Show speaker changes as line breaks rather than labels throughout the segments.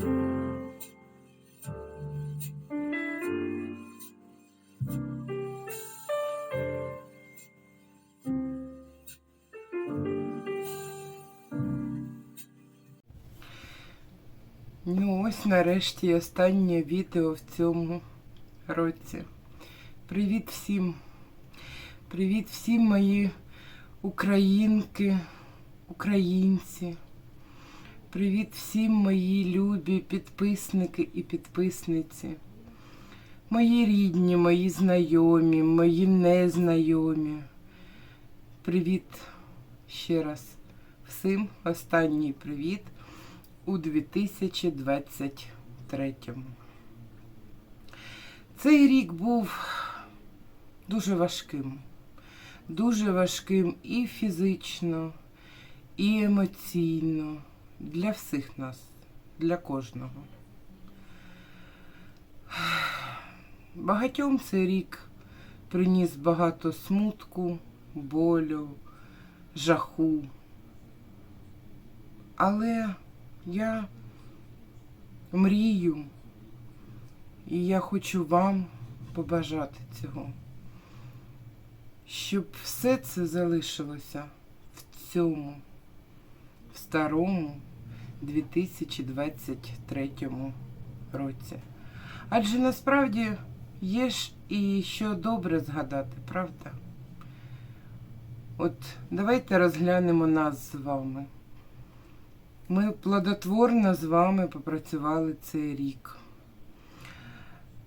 Ну, ось нарешті останнє відео в цьому році. Привіт всім! Привіт всім мої українки, українці. Привіт всім мої любі підписники і підписниці. Мої рідні, мої знайомі, мої незнайомі. Привіт ще раз всім. Останній привіт у 2023. Цей рік був дуже важким. Дуже важким і фізично, і емоційно для всіх нас, для кожного. Багатьом цей рік приніс багато смутку, болю, жаху. Але я мрію, і я хочу вам побажати цього, щоб все це залишилося в цьому, в старому 2023 році. Адже насправді є ж і що добре згадати, правда? От давайте розглянемо нас з вами. Ми плодотворно з вами попрацювали цей рік.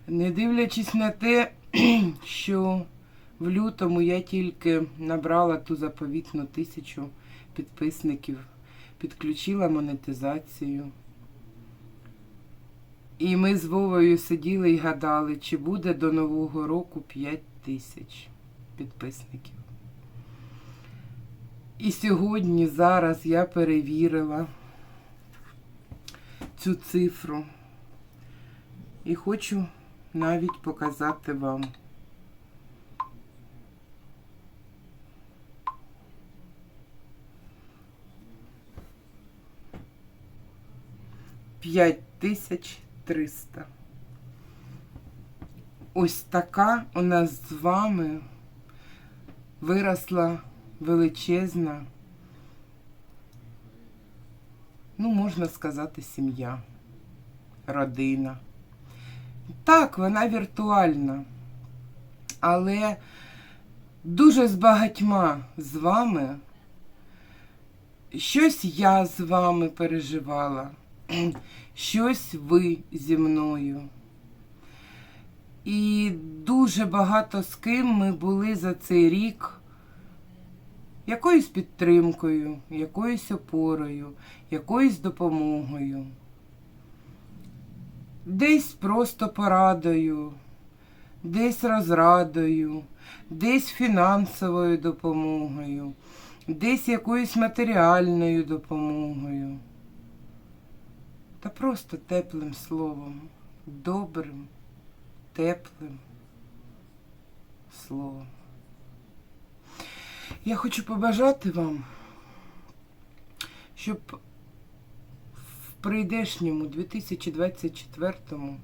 Не дивлячись на те, що в лютому я тільки набрала ту заповітну тисячу підписників, підключила монетизацію. І ми з Вовою сиділи і гадали, чи буде до Нового року 5 тисяч підписників. І сьогодні, зараз я перевірила цю цифру. І хочу навіть показати вам. П'ять тисяч триста. Ось така у нас з вами виросла величезна ну, можна сказати, сім'я, родина. Так, вона віртуальна, але дуже з багатьма з вами щось я з вами переживала, щось ви зі мною. І дуже багато з ким ми були за цей рік якоюсь підтримкою, якоюсь опорою, якоюсь допомогою, десь просто порадою, десь розрадою, десь фінансовою допомогою, десь якоюсь матеріальною допомогою. Та просто теплим словом, добрим, теплим словом. Я хочу побажати вам, щоб в прийдешньому 2024-му,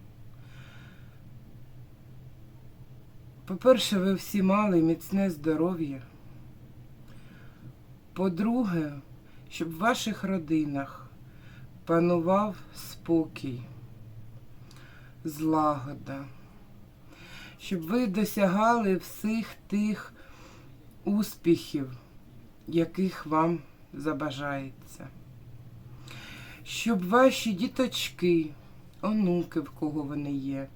по-перше, ви всі мали міцне здоров'я. По-друге, щоб в ваших родинах панував спокій, злагода, щоб ви досягали всіх тих успіхів, яких вам забажається. Щоб ваші діточки, онуки, в кого вони є,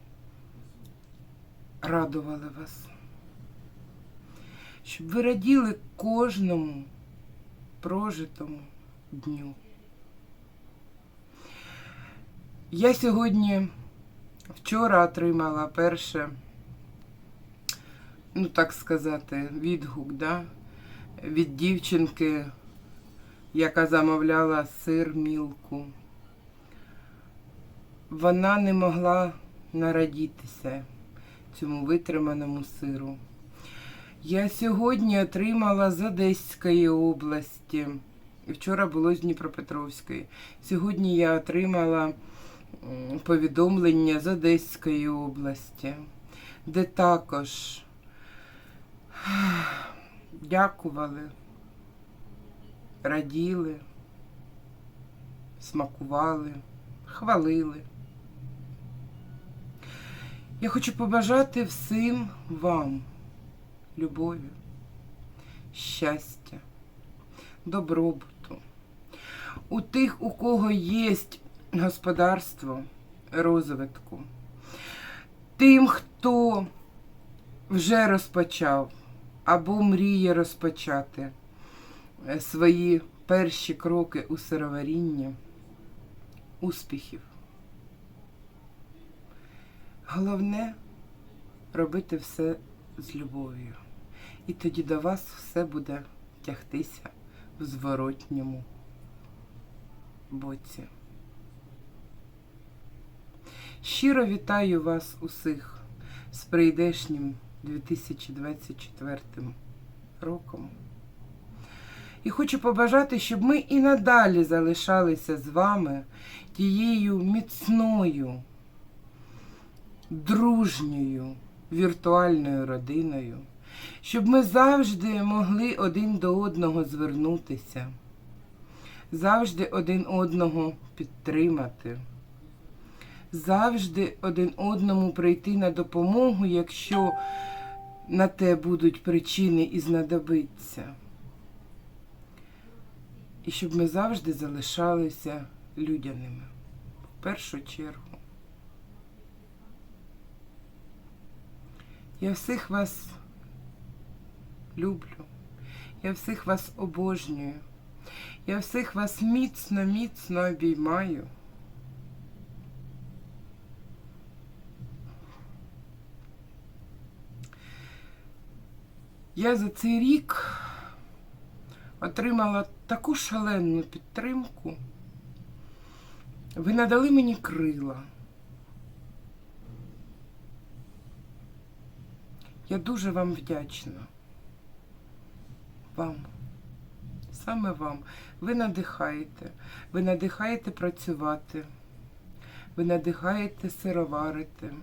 радували вас. Щоб ви раділи кожному прожитому дню. Я сьогодні вчора отримала перше ну так сказати, відгук да, від дівчинки, яка замовляла сир мілку. Вона не могла нарадітися цьому витриманому сиру. Я сьогодні отримала з Одеської області. Вчора було з Дніпропетровської. Сьогодні я отримала повідомлення з Одеської області, де також дякували, раділи, смакували, хвалили. Я хочу побажати всім вам любові, щастя, добробуту. У тих, у кого є господарство, розвитку. Тим, хто вже розпочав або мріє розпочати е, свої перші кроки у сироварінні, успіхів. Головне робити все з любов'ю. І тоді до вас все буде тягтися в зворотньому боці. Щиро вітаю вас усіх з прийдешнім 2024 роком. І хочу побажати, щоб ми і надалі залишалися з вами тією міцною, дружньою віртуальною родиною, щоб ми завжди могли один до одного звернутися, завжди один одного підтримати, завжди один одному прийти на допомогу, якщо на те будуть причини і знадобиться. І щоб ми завжди залишалися людяними в першу чергу. Я всіх вас люблю, я всіх вас обожнюю, я всіх вас міцно, міцно обіймаю. Я за цей рік отримала таку шалену підтримку. Ви надали мені крила. Я дуже вам вдячна. Вам. Саме вам. Ви надихаєте. Ви надихаєте працювати. Ви надихаєте сироварити.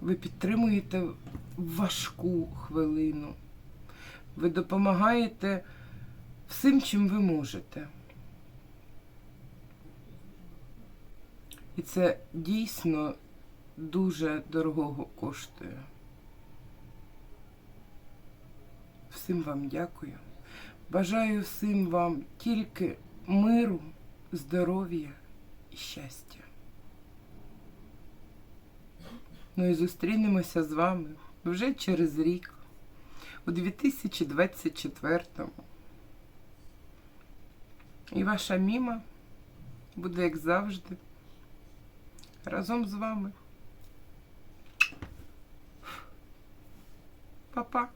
Ви підтримуєте важку хвилину. Ви допомагаєте всім, чим ви можете. І це дійсно дуже дорогого коштує. Всім вам дякую. Бажаю всім вам тільки миру, здоров'я і щастя. Ну і зустрінемося з вами вже через рік, у 2024-му. І ваша міма буде, як завжди, разом з вами. Па-па!